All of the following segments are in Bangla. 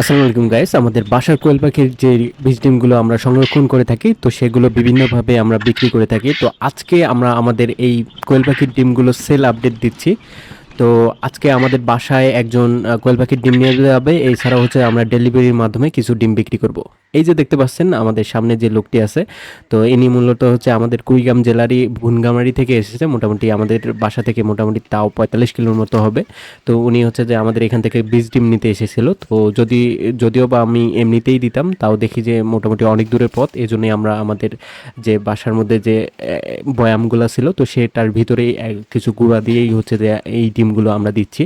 আসসালামু আলাইকুম গাইস আমাদের বাসার কোয়েল পাখির যে বীজ ডিমগুলো আমরা সংরক্ষণ করে থাকি, তো সেগুলো বিভিন্নভাবে আমরা বিক্রি করে থাকি। তো আজকে আমরা আমাদের এই কোয়েল পাখির ডিমগুলো সেল আপডেট দিচ্ছি। তো আজকে আমাদের বাসায় একজন কোয়েল পাখির ডিম নিয়ে যাবে। এছাড়া হচ্ছে আমরা ডেলিভারির মাধ্যমে কিছু ডিম বিক্রি করব। এই যে দেখতে পাচ্ছেন, আমাদের সামনে যে লোকটি আছে, তো ইনি মূলত হচ্ছে আমাদের কুড়িগ্রাম জেলারই ভুনগামারি থেকে এসেছে। মোটামুটি আমাদের বাসা থেকে মোটামুটি তাও পঁয়তাল্লিশ কিলোর মতো হবে। তো উনি হচ্ছে যে আমাদের এখান থেকে বীজ ডিম নিতে এসেছিল। তো যদি, যদিও বা আমি এমনিতেই দিতাম, তাও দেখি যে মোটামুটি অনেক দূরের পথ। এই জন্যই আমরা আমাদের যে বাসার মধ্যে যে বয়ামগুলো ছিল, তো সেটার ভিতরেই কিছু গুঁড়া দিয়েই হচ্ছে যে এই ডিমগুলো আমরা দিচ্ছি।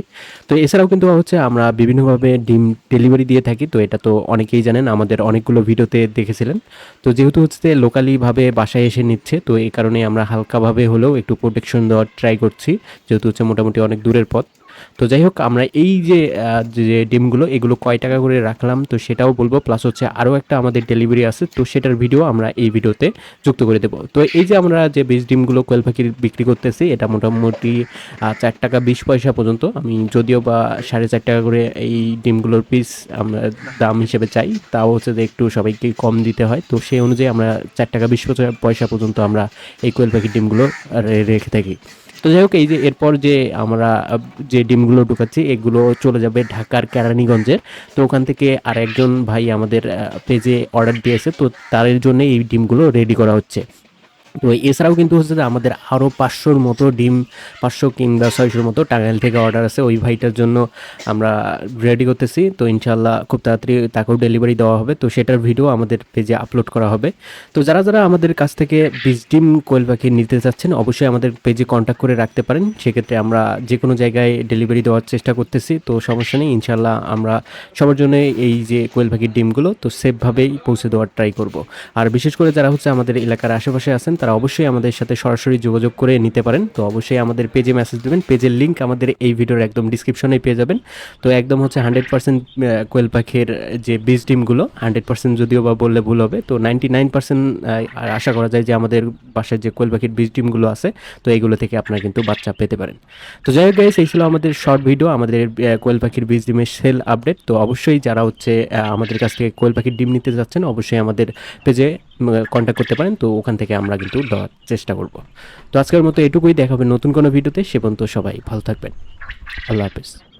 তো এছাড়াও কিন্তু হচ্ছে আমরা বিভিন্নভাবে ডিম ডেলিভারি দিয়ে থাকি। তো এটা তো অনেকেই জানেন, আমাদের অনেকগুলো ভিডিওতে দেখেছিলেন। তো যেহেতু হচ্ছে লোকালিভাবে বাসায় এসে নিচ্ছে, তো এই কারণে আমরা হালকাভাবে হলেও একটু প্রোটেকশন দেওয়ার ট্রাই করছি। যেহেতু হচ্ছে মোটামুটি অনেক দূরের পথ। তো যাই হোক, আমরা এই যে যে ডিমগুলো, এগুলো কয় টাকা করে রাখলাম? তো সেটাও বলব। প্লাস হচ্ছে আরও একটা আমাদের ডেলিভারি আছে। তো সেটার ভিডিও আমরা এই ভিডিওতে যুক্ত করে দেবো। তো এই যে আমরা যে বীজ ডিমগুলো কোয়েল পাখির বিক্রি করতেছি, এটা মোটামুটি চার টাকা বিশ পয়সা পর্যন্ত। আমি যদিও বা সাড়ে চার টাকা করে এই ডিমগুলোর পিস আমরা দাম হিসেবে চাই, তাও হচ্ছে যে একটু সবাইকে কম দিতে হয়। তো সেই অনুযায়ী আমরা চার টাকা বিশ পয়সা- পর্যন্ত আমরা এই কোয়েল পাখির ডিমগুলো রেখে থাকি। তো যাই হোক, এই যে এরপর যে আমরা যে ডিমগুলো ঢুকাচ্ছি, এগুলো চলে যাবে ঢাকার কেরানীগঞ্জের। তো ওখান থেকে আর একজন ভাই আমাদের পেজে অর্ডার দিয়েছে, তো তার জন্য এই ডিমগুলো রেডি করা হচ্ছে। তো এছাড়াও কিন্তু হচ্ছে যে আমাদের আরও পাঁচশোর মতো ডিম, পাঁচশো কিংবা ছয়শোর মতো টাঙ্গাইল থেকে অর্ডার আছে। ওই ভাইটার জন্য আমরা রেডি করতেছি। তো ইনশাল্লাহ খুব তাড়াতাড়ি তাকেও ডেলিভারি দেওয়া হবে। তো সেটার ভিডিও আমাদের পেজে আপলোড করা হবে। তো যারা যারা আমাদের কাছ থেকে বীজ ডিম, কোয়েল পাখি নিতে চাচ্ছেন, অবশ্যই আমাদের পেজে কন্ট্যাক্ট করে রাখতে পারেন। সেক্ষেত্রে আমরা যে কোনো জায়গায় ডেলিভারি দেওয়ার চেষ্টা করতেছি। তো সমস্যা নেই ইনশাল্লাহ আমরা সবার জন্য এই যে কোয়েল পাখির ডিমগুলো, তো সেফভাবেই পৌঁছে দেওয়ার ট্রাই করব। আর বিশেষ করে যারা হচ্ছে আমাদের এলাকার আশেপাশে আছেন তারা অবশ্যই আমাদের সাথে সরাসরি যোগাযোগ করে নিতে পারেন। তো অবশ্যই আমাদের পেজে মেসেজ দেবেন। পেজের লিঙ্ক আমাদের এই ভিডিওর একদম ডিসক্রিপশনে পেয়ে যাবেন। তো একদম হচ্ছে হান্ড্রেড পার্সেন্ট কোয়েল পাখির যে বীজ ডিমগুলো হান্ড্রেড পার্সেন্ট যদিও বা বললে ভুল হবে, তো নাইনটি নাইন পার্সেন্ট আশা করা যায় যে আমাদের বাসায় যে কোয়েল পাখির বীজ ডিমগুলো আছে, তো এইগুলো থেকে আপনারা কিন্তু বাচ্চা পেতে পারেন। তো যাই হোক গাইস এই ছিল আমাদের শর্ট ভিডিও আমাদের কোয়েল পাখির বীজ ডিমের সেল আপডেট তো অবশ্যই যারা হচ্ছে আমাদের কাছ থেকে কোয়েল পাখির ডিম নিতে যাচ্ছেন, অবশ্যই আমাদের পেজে কন্ট্যাক্ট করতে পারেন, তো ওখান থেকে আমরা কিন্তু দেওয়ার চেষ্টা করব। তো আজকের মতো এটুকুই দেখাবে নতুন কোনো ভিডিওতে, সে পর্যন্ত সবাই ভালো থাকবেন। আল্লাহ হাফেজ।